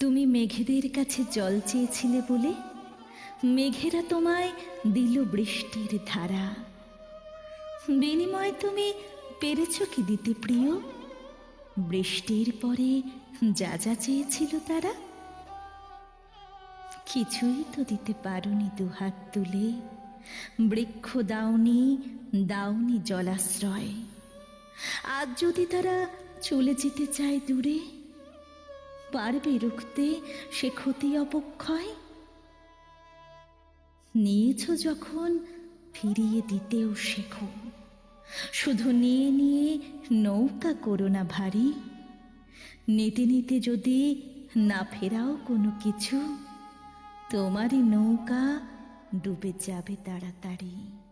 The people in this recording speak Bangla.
তুমি মেঘেদের কাছে জল চেয়েছিলে বলে? মেঘেরা তোমায় দিল বৃষ্টির ধারা। বিনিময় তুমি পেরেছ কি দিতে প্রিয়? বৃষ্টির পরে যা যা চেয়েছিল তারা? কিছুই তো দিতে পারোনি দুহাত তুলে। বৃক্ষ দাওনি দাওনি জলাশ্রয়। আজ যদি তারা চলে যেতে চায় দূরে পারবে রুখতে সে ক্ষতি অপক্ষয়? নিয়েছ যখন, ফিরিয়ে দিতেও শেখো। শুধু নিয়ে নিয়ে নৌকা করো না ভারী। নিতে নিতে যদি না ফেরাও কোনো কিছু, তোমারই নৌকা ডুবে যাবে তাড়াতাড়ি।